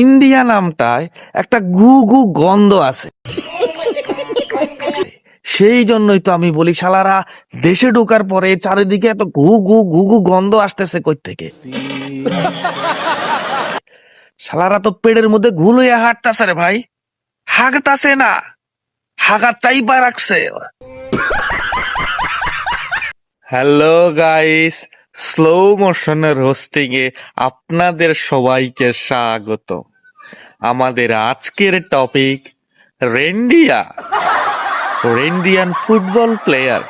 India নামটায় একটা গু গু গন্ধ আছে। সেই জন্যই তো আমি বলি, শালারা, দেশে ঢোকার পরে চারিদিকে এত ঘু ঘু ঘু ঘু গন্ধ আসতেছে কই থেকে শালারা তো পেটের মধ্যে ঘুলইয়া হাঁটতাছে রে ভাই। হাগতাছে না হাগা চাইবা রাখছে। হ্যালো গাইস স্লো মোশনের হোস্টিং এ আপনাদের সবাইকে স্বাগত। আমাদের আজকের টপিক রেন্ডিয়া রেন্ডিয়ান ফুটবল প্লেয়ার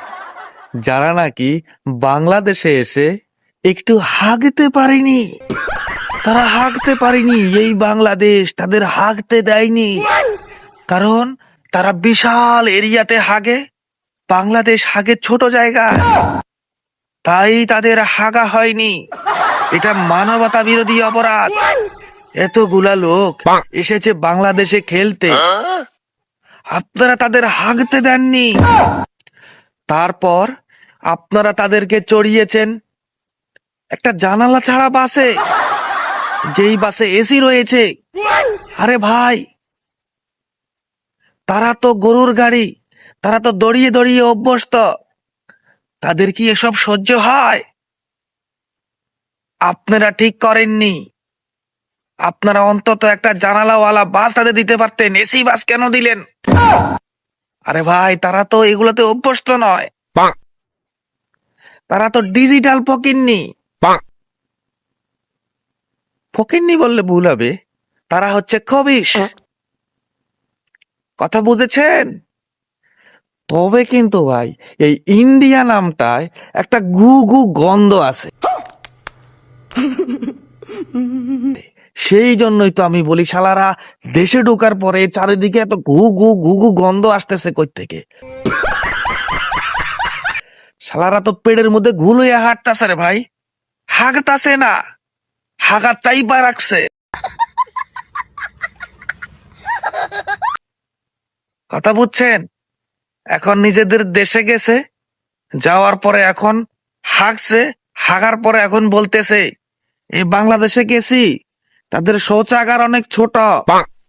যারা নাকি বাংলাদেশে এসে একটু হাগতে পারেনি। তারা হাগতে পারেনি, এই বাংলাদেশ তাদের হাগতে দেয়নি। কারণ তারা বিশাল এরিয়াতে হাগে, বাংলাদেশ হাগে ছোট জায়গা। তাই তাদের হাগা হয়নি। এটা মানবতা বিরোধী অপরাধ। এতগুলা লোক এসেছে বাংলাদেশে খেলতে। আপনারা তাদের হাগতে দেননি। তারপর আপনারা তাদেরকে চড়িয়েছেন। একটা জানালা ছাড়া বাসে। যেই বাসে এসি রয়েছে। আরে ভাই তারা তো গরুর গাড়ি তারা তো দড়িয়ে দড়িয়ে অভ্যস্ত। তাদের কি এসব সহ্য হয়? আপনারা ঠিক করেননি। আপনারা অন্তত একটা জানালাওয়ালা বাস তাদের দিতে পারতেন। এসি বাস কেন দিলেন? আরে ভাই তারা তো এগুলোতে অভ্যস্ত নয়। তারা তো ডিজিটাল ফকিননি। ফকিননি বললে ভুল হবে। তারা হচ্ছে খবিস কথা বুঝেছেন? তবে কিন্তু ভাই, এই ইন্ডিয়া নামটায় একটা গু গু গন্ধ আছে। সেই জন্যই তো আমি বলি, শালারা, দেশে ঢোকার পরে চারিদিকে এত ঘু ঘু ঘু ঘু গন্ধ আসতেছে কই থেকে শালারা তো পেটের মধ্যে ঘুলইয়া হাঁটতাছে রে ভাই। হাগতাছে না হাগা চাইবা রাখছে। কথা বুঝছেন? এখন নিজেদের দেশে গেছে যাওয়ার পরে এখন হাগছে হাগার পরে এখন বলতেছে এই বাংলাদেশে গেছি তাদের শৌচাগার অনেক ছোট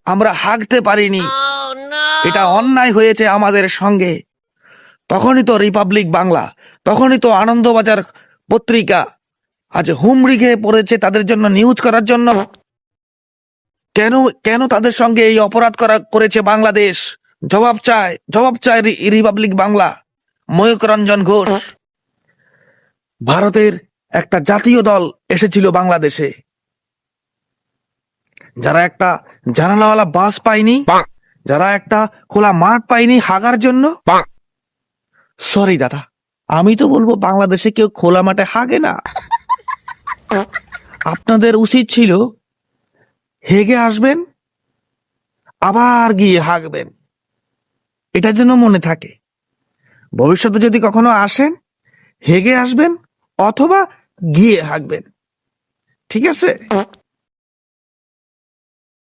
আমরা হাগতে পারিনি। এটা অন্যায় হয়েছে আমাদের সঙ্গে। তখনই তো রিপাবলিক বাংলা তখনই তো আনন্দবাজার পত্রিকা আজ হুমড়ি খেয়ে পড়েছে তাদের জন্য নিউজ করার জন্য। কেন কেন তাদের সঙ্গে এই অপরাধ করা করেছে বাংলাদেশ? জবাব চায় জবাব চায় রিপাবলিক বাংলা ময়ূক রঞ্জন ঘোষ ভারতের একটা জাতীয় দল এসেছিল বাংলাদেশে। যারা একটা জানালাওয়ালা বাস পায়নি যারা একটা খোলা মাঠ পায়নি হাগার জন্য। সরি দাদা আমি তো বলব বাংলাদেশে কেউ খোলা মাঠে হাগে না। আপনাদের উচিত ছিল হেগে আসবেন আবার গিয়ে হাগবেন। এটা যেন মনে থাকে। ভবিষ্যতে যদি কখনো আসেন, হেগে আসবেন অথবা গিয়ে হাঁকবেন। ঠিক আছে?